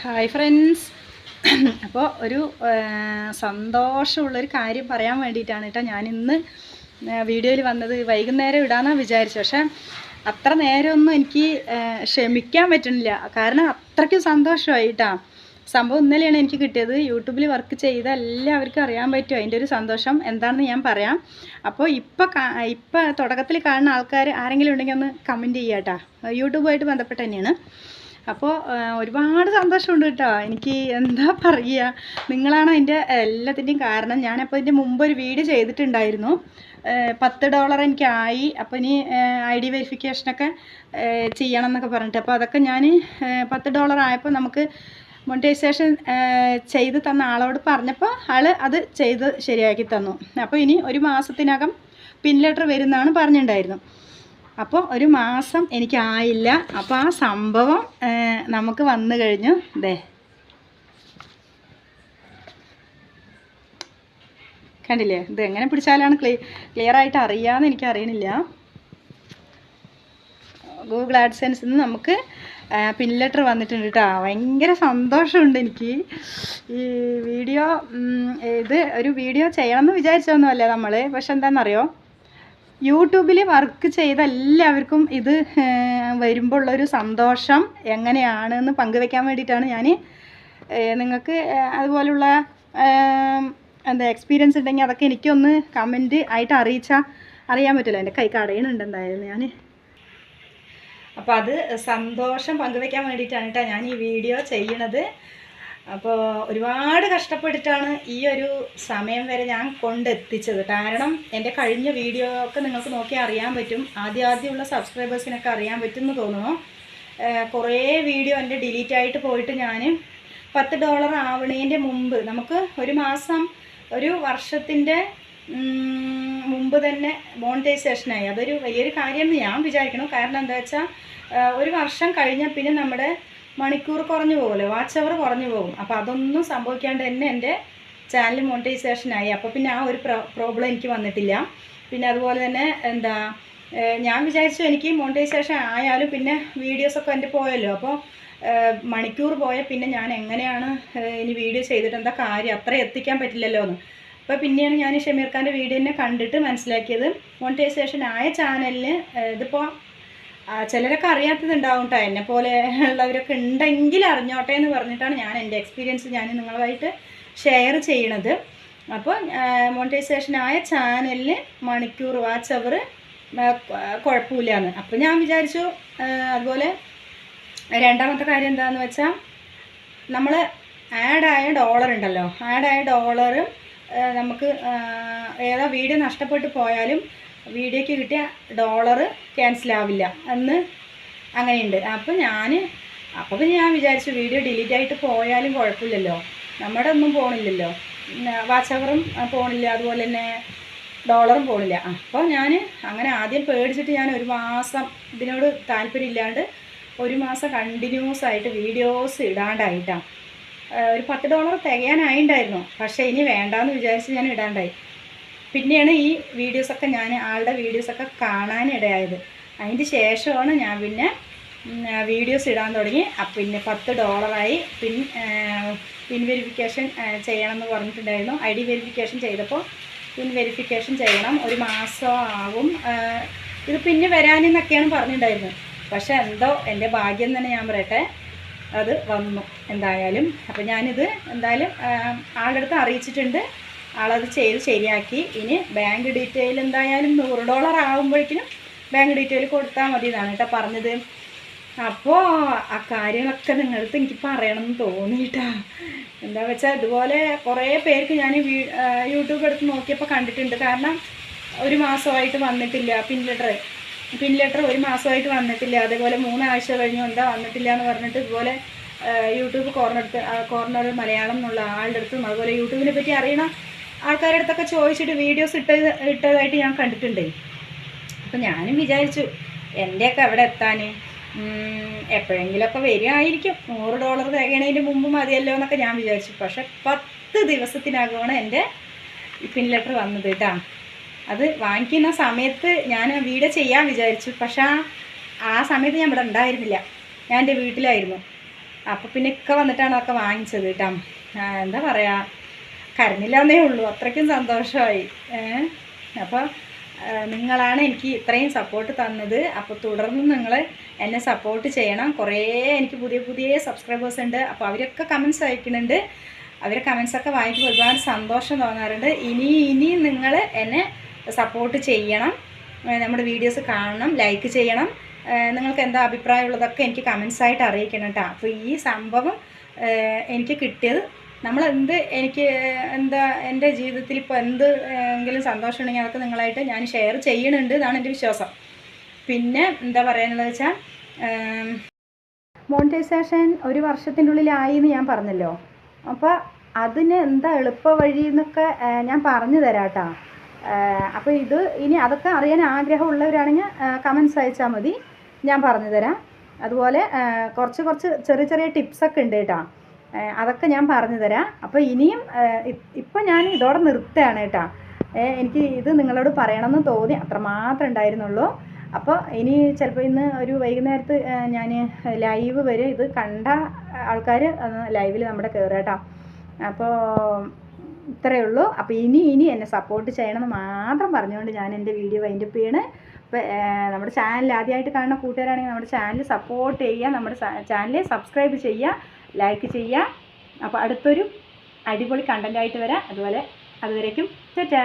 Hi friends അപ്പോൾ ഒരു സന്തോഷമുള്ളൊരു കാര്യം പറയാൻ വേണ്ടിയിട്ടാണ് കേട്ടോ ഞാൻ ഇന്ന് വീഡിയോയിൽ വന്നത്. വൈകുന്നേരം ഇടാമെന്നാണ് വിചാരിച്ചു പക്ഷേ അത്ര നേരമൊന്നും എനിക്ക് ക്ഷമിക്കാൻ പറ്റുന്നില്ല. കാരണം അത്രയ്ക്കും സന്തോഷമായി കേട്ടോ സംഭവം ഇന്നലെയാണ് എനിക്ക് കിട്ടിയത്. യൂട്യൂബിൽ വർക്ക് ചെയ്ത എല്ലാവർക്കും അറിയാൻ പറ്റും അതിന്റെ ഒരു സന്തോഷം എന്താണെന്ന് ഞാൻ പറയാം. അപ്പോൾ ഇപ്പോൾ ഇപ്പോൾ തുടക്കത്തിൽ കാണുന്ന ആൾക്കാർ ആരെങ്കിലും ഉണ്ടെങ്കിൽ ഒന്ന് കമന്റ് ചെയ്യാം കേട്ടോ യൂട്യൂബുമായിട്ട് ബന്ധപ്പെട്ട് തന്നെയാണ്. അപ്പോൾ ഒരുപാട് സന്തോഷമുണ്ട് കേട്ടോ. എനിക്ക് എന്താ പറയുക നിങ്ങളാണ് അതിന്റെ എല്ലാത്തിന്റെയും കാരണം. ഞാനപ്പോൾ ഇതിന്റെ മുമ്പ് ഒരു വീഡിയോ ചെയ്തിട്ടുണ്ടായിരുന്നു. പത്ത് ഡോളർ എനിക്കായി. അപ്പോൾ ഇനി ഐ ഡി വെരിഫിക്കേഷനൊക്കെ ചെയ്യണം എന്നൊക്കെ പറഞ്ഞിട്ട്. അപ്പോൾ അതൊക്കെ ഞാൻ പത്ത് ഡോളർ ആയപ്പോൾ നമുക്ക് മോണിറ്റൈസേഷൻ ചെയ്ത് തന്ന ആളോട് പറഞ്ഞപ്പോൾ ആൾ അത് ചെയ്ത് ശരിയാക്കി തന്നു. അപ്പോൾ ഇനി ഒരു മാസത്തിനകം പിൻ ലെറ്റർ വരുമെന്നാണ് പറഞ്ഞിട്ടുണ്ടായിരുന്നു അപ്പോൾ ഒരു മാസം എനിക്കായില്ല. അപ്പോൾ ആ സംഭവം നമുക്ക് വന്നു കഴിഞ്ഞു. ദേ. കണ്ടില്ലേ? ഇത് എങ്ങനെ പിടിച്ചാലാണ് ക്ലീ ക്ലിയർ ആയിട്ട് അറിയാമെന്ന് എനിക്ക് അറിയണില്ല ഗൂഗിൾ ആഡ്സെൻസിൽ നിന്ന് നമുക്ക് പിൻ ലെറ്റർ വന്നിട്ടുണ്ട് കേട്ടോ ഭയങ്കര സന്തോഷമുണ്ട് എനിക്ക്. ഈ വീഡിയോ ഇത് ഒരു വീഡിയോ ചെയ്യണമെന്ന് വിചാരിച്ചതൊന്നുമല്ല നമ്മൾ പക്ഷെ എന്താണെന്നറിയോ യൂട്യൂബിൽ വർക്ക് ചെയ്ത എല്ലാവർക്കും ഇത് വരുമ്പോൾ ഉള്ളൊരു സന്തോഷം എങ്ങനെയാണെന്ന് പങ്കുവെക്കാൻ വേണ്ടിയിട്ടാണ് ഞാൻ നിങ്ങൾക്ക് അതുപോലുള്ള എന്താ എക്സ്പീരിയൻസ് ഉണ്ടെങ്കിൽ അതൊക്കെ എനിക്കൊന്ന് കമന്റ് ആയിട്ട് അറിയിച്ചാൽ അറിയാൻ പറ്റില്ല. എന്റെ കൈ കടയുന്നുണ്ട് എന്തായാലും ഞാൻ അപ്പോൾ അത് സന്തോഷം പങ്കുവെക്കാൻ വേണ്ടിയിട്ടാണ് കേട്ടോ ഞാൻ ഈ വീഡിയോ ചെയ്യണത് അപ്പോൾ ഒരുപാട് കഷ്ടപ്പെട്ടിട്ടാണ് ഈ ഒരു സമയം വരെ ഞാൻ കൊണ്ടെത്തിച്ചത്. കാരണം എന്റെ കഴിഞ്ഞ വീഡിയോ ഒക്കെ നിങ്ങൾക്ക് നോക്കിയാൽ അറിയാൻ പറ്റും. ആദ്യ ആദ്യമുള്ള സബ്സ്ക്രൈബേഴ്സിനൊക്കെ അറിയാൻ പറ്റും എന്ന് തോന്നുന്നു കുറേ വീഡിയോ എന്റെ ഡിലീറ്റ് ആയിട്ട് പോയിട്ട് ഞാൻ പത്ത് ഡോളർ ആവണേന്റെ മുമ്പ് നമുക്ക് ഒരു മാസം ഒരു വർഷത്തിന്റെ മുമ്പ് തന്നെ മോണിറ്റൈസേഷനായി. അതൊരു വലിയൊരു കാര്യമെന്ന് ഞാൻ വിചാരിക്കണം കാരണം എന്താ വെച്ചാൽ ഒരു വർഷം കഴിഞ്ഞാൽ പിന്നെ നമ്മുടെ മണിക്കൂർ കുറഞ്ഞു പോകുമല്ലോ വാച്ച് അവർ കുറഞ്ഞു പോകും. അപ്പോൾ അതൊന്നും സംഭവിക്കാണ്ട് തന്നെ എന്റെ ചാനൽ മോണിറ്റൈസേഷനായി അപ്പോൾ പിന്നെ ആ ഒരു പ്രോബ്ലം എനിക്ക് വന്നിട്ടില്ല. പിന്നെ അതുപോലെ തന്നെ എന്താ ഞാൻ വിചാരിച്ചു എനിക്ക് മോണിറ്റൈസേഷൻ ആയാലും പിന്നെ വീഡിയോസൊക്കെ എന്റെ പോയല്ലോ. അപ്പോൾ മണിക്കൂർ പോയ പിന്നെ ഞാൻ എങ്ങനെയാണ് ഇനി വീഡിയോ ചെയ്തിട്ട് എന്താ കാര്യം? അത്ര എത്തിക്കാൻ പറ്റില്ലല്ലോ എന്ന് അപ്പോൾ പിന്നെയാണ് ഞാൻ ഷമീർ ഖാന്റെ വീഡിയോ തന്നെ കണ്ടിട്ട് മനസ്സിലാക്കിയത്. മോണിറ്റൈസേഷൻ ആയ ചാനലിന് ഇതിപ്പോൾ ചിലരൊക്കെ അറിയാത്തതുണ്ടാവും കേട്ടോ എന്നെ പോലെ ഉള്ളവരൊക്കെ ഉണ്ടെങ്കിൽ അറിഞ്ഞോട്ടെ എന്ന് പറഞ്ഞിട്ടാണ് ഞാൻ എന്റെ എക്സ്പീരിയൻസ് ഞാൻ നിങ്ങളുമായിട്ട് ഷെയർ ചെയ്യണത്. അപ്പോൾ മോണിറ്റൈസേഷൻ ആയ ചാനലിന് മണിക്കൂർ വാച്ച് അവർ കുഴപ്പമില്ലാന്ന്. അപ്പോൾ ഞാൻ വിചാരിച്ചു അതുപോലെ രണ്ടാമത്തെ കാര്യം എന്താണെന്ന് വെച്ചാൽ നമ്മൾ ആഡായ ഡോളർ ഉണ്ടല്ലോ. ആഡായ ഡോളർ നമുക്ക് ഏതാ വീഡിയോ നഷ്ടപ്പെട്ടു പോയാലും വീഡിയോയ്ക്ക് കിട്ടിയ ഡോളർ ക്യാൻസൽ ആവില്ല. എന്ന് അങ്ങനെയുണ്ട്. അപ്പോൾ ഞാൻ അപ്പോൾ പിന്നെ ഞാൻ വിചാരിച്ചു വീഡിയോ ഡിലീറ്റ് ആയിട്ട് പോയാലും കുഴപ്പമില്ലല്ലോ. നമ്മുടെ ഒന്നും പോണില്ലല്ലോ. വാച്ചവറും പോണില്ല. അതുപോലെ തന്നെ ഡോളറും പോണില്ല. അപ്പോൾ ഞാൻ അങ്ങനെ ആദ്യം പേടിച്ചിട്ട് ഞാൻ ഒരു മാസം ഇതിനോട് താല്പര്യമില്ലാണ്ട് ഒരു മാസം കണ്ടിന്യൂസ് ആയിട്ട് വീഡിയോസ് ഇടാണ്ടായിട്ടാണ് ഒരു പത്ത് ഡോളർ തികയാനായിണ്ടായിരുന്നു. പക്ഷേ ഇനി വേണ്ടാന്ന് വിചാരിച്ച് ഞാൻ ഇടാണ്ടായി. പിന്നെയാണ് ഈ വീഡിയോസൊക്കെ ഞാൻ ആളുടെ വീഡിയോസൊക്കെ കാണാനിടയായത്. അതിന്റെ ശേഷമാണ് ഞാൻ പിന്നെ വീഡിയോസ് ഇടാൻ തുടങ്ങി. പിന്നെ പത്ത് ഡോളറായി. പിൻ പിൻ വെരിഫിക്കേഷൻ ചെയ്യണമെന്ന് പറഞ്ഞിട്ടുണ്ടായിരുന്നു. ഐ ഡി വെരിഫിക്കേഷൻ ചെയ്തപ്പോൾ പിൻ വെരിഫിക്കേഷൻ ചെയ്യണം. ഒരു മാസം ആകും ഇത് പിന്നെ വരാനെന്നൊക്കെയാണ് പറഞ്ഞിട്ടുണ്ടായിരുന്നത്. പക്ഷെ എന്തോ എന്റെ ഭാഗ്യം തന്നെ ഞാൻ പറയട്ടെ അത് വന്നു. എന്തായാലും. അപ്പം ഞാനിത് എന്തായാലും ആളുടെ അടുത്ത് അറിയിച്ചിട്ടുണ്ട്. ആളത് ചെയ്ത് ശരിയാക്കി. ഇനി ബാങ്ക് ഡീറ്റെയിൽ എന്തായാലും നൂറ് ഡോളർ ആകുമ്പോഴേക്കിനും ബാങ്ക് ഡീറ്റെയിൽ കൊടുത്താൽ മതി എന്നാണ് കേട്ടോ പറഞ്ഞത്. അപ്പോൾ ആ കാര്യങ്ങളൊക്കെ നിങ്ങളടുത്ത് എനിക്ക് പറയണം എന്ന് തോന്നിയിട്ടാ. എന്താ വെച്ചാൽ ഇതുപോലെ കുറേ പേർക്ക് ഞാൻ യൂട്യൂബ് എടുത്ത് നോക്കിയപ്പോൾ കണ്ടിട്ടുണ്ട്. കാരണം ഒരു മാസമായിട്ട് വന്നിട്ടില്ല. പിൻ ലെറ്റർ പിൻ ലെറ്റർ ഒരു മാസമായിട്ട് വന്നിട്ടില്ല. അതേപോലെ മൂന്നാഴ്ച കഴിഞ്ഞു എന്താ വന്നിട്ടില്ല എന്ന് പറഞ്ഞിട്ട് ഇതുപോലെ യൂട്യൂബ് കോർണർ കോർണർ മലയാളം എന്നുള്ള ആളുടെ അടുത്തും അതുപോലെ യൂട്യൂബിനെ പറ്റി അറിയണ ആൾക്കാരുടെ അടുത്തൊക്കെ ചോദിച്ചിട്ട് വീഡിയോസ് ഇട്ട ഇട്ടതായിട്ട് ഞാൻ കണ്ടിട്ടുണ്ട്. അപ്പം ഞാനും വിചാരിച്ചു എന്റെയൊക്കെ അവിടെ എത്താൻ എപ്പോഴെങ്കിലുമൊക്കെ വരികയായിരിക്കും. നൂറ് ഡോളർ തികയണതിന് മുമ്പ് മതിയല്ലോ എന്നൊക്കെ ഞാൻ വിചാരിച്ചു. പക്ഷെ പത്ത് ദിവസത്തിനകമാണ് എന്റെ പിൻ ലെറ്റർ വന്നത് കേട്ടോ അത് വാങ്ങിക്കുന്ന സമയത്ത് ഞാൻ വീഡിയോ ചെയ്യാൻ വിചാരിച്ചു. പക്ഷെ ആ- സമയത്ത് ഞാൻ ഇവിടെ ഉണ്ടായിരുന്നില്ല. ഞാൻ എന്റെ വീട്ടിലായിരുന്നു. അപ്പോൾ പിന്നെ ഇക്ക വന്നിട്ടാണ് അതൊക്കെ വാങ്ങിച്ചത് കേട്ടോ എന്താ പറയുക കരഞ്ഞില്ലാന്നേ ഉള്ളൂ. അത്രയ്ക്കും സന്തോഷമായി. അപ്പോൾ നിങ്ങളാണ് എനിക്ക് ഇത്രയും സപ്പോർട്ട് തന്നത്. അപ്പോൾ തുടർന്ന് നിങ്ങൾ എന്നെ സപ്പോർട്ട് ചെയ്യണം. കുറേ എനിക്ക് പുതിയ പുതിയ സബ്സ്ക്രൈബേഴ്സ് ഉണ്ട്. അപ്പോൾ അവരൊക്കെ കമൻസ് അയക്കുന്നുണ്ട്. അവരെ കമൻസൊക്കെ വായിക്കുമ്പോൾ ഒരുപാട് സന്തോഷം തോന്നാറുണ്ട്. ഇനി ഇനി നിങ്ങൾ എന്നെ സപ്പോർട്ട് ചെയ്യണം. നമ്മുടെ വീഡിയോസ് കാണണം ലൈക്ക് ചെയ്യണം. നിങ്ങൾക്ക് എന്താ അഭിപ്രായമുള്ളതൊക്കെ എനിക്ക് കമൻസായിട്ട് അറിയിക്കണം കേട്ടോ അപ്പോൾ ഈ സംഭവം എനിക്ക് കിട്ടിയത് നമ്മൾ എന്ത് എനിക്ക് എന്താ എന്റെ ജീവിതത്തിൽ ഇപ്പോൾ എന്ത് എങ്കിലും സന്തോഷം ഉണ്ടെങ്കിൽ അതൊക്കെ നിങ്ങളായിട്ട് ഞാൻ ഷെയർ ചെയ്യണുണ്ട് എന്നാണ് എന്റെ വിശ്വാസം. പിന്നെ എന്താ പറയാനുള്ളത് വെച്ചാൽ മോണിറ്റൈസേഷൻ ഒരു വർഷത്തിന്റെ ഉള്ളിലായി എന്ന് ഞാൻ പറഞ്ഞല്ലോ. അപ്പോൾ അതിന് എന്താ എളുപ്പ വഴി എന്നൊക്കെ ഞാൻ പറഞ്ഞു തരാം കേട്ടോ അപ്പോൾ ഇത് ഇനി അതൊക്കെ അറിയാൻ ആഗ്രഹമുള്ളവരാണെങ്കിൽ കമൻസ് അയച്ചാൽ മതി. ഞാൻ പറഞ്ഞു തരാം. അതുപോലെ കുറച്ച് കുറച്ച് ചെറിയ ചെറിയ ടിപ്സൊക്കെ ഉണ്ട് കേട്ടോ. അതൊക്കെ ഞാൻ പറഞ്ഞു തരാം. അപ്പോൾ ഇനിയും ഇപ്പം ഞാൻ ഇതോടെ നിർത്തുകയാണ് കേട്ടോ. എനിക്ക് ഇത് നിങ്ങളോട് പറയണമെന്ന് തോന്നി അത്രമാത്രം ഉണ്ടായിരുന്നുള്ളൂ. അപ്പോൾ ഇനി ചിലപ്പോൾ ഇന്ന് ഒരു വൈകുന്നേരത്ത് ഞാൻ ലൈവ് വരും ഇത് കണ്ട ആൾക്കാർ ലൈവിൽ നമ്മുടെ കയറുക കേട്ടോ. അപ്പോൾ ഇത്രയേ ഉള്ളൂ. അപ്പോൾ ഇനി ഇനി എന്നെ സപ്പോർട്ട് ചെയ്യണമെന്ന് മാത്രം പറഞ്ഞുകൊണ്ട് ഞാൻ എന്റെ വീഡിയോ വൈൻഡപ്പ് ചെയ്യണേ. അപ്പോൾ നമ്മുടെ ചാനൽ ആദ്യമായിട്ട് കാണുന്ന കൂട്ടുകാരാണെങ്കിൽ നമ്മുടെ ചാനൽ സപ്പോർട്ട് ചെയ്യുക നമ്മുടെ ചാനൽ സബ്സ്ക്രൈബ് ചെയ്യുക. ലൈക്ക് ചെയ്യുക. അപ്പോൾ അടുത്തൊരു അടിപൊളി കണ്ടന്റായിട്ട് വരാം. അതുപോലെ അതുവരേക്കും. ചേട്ടാ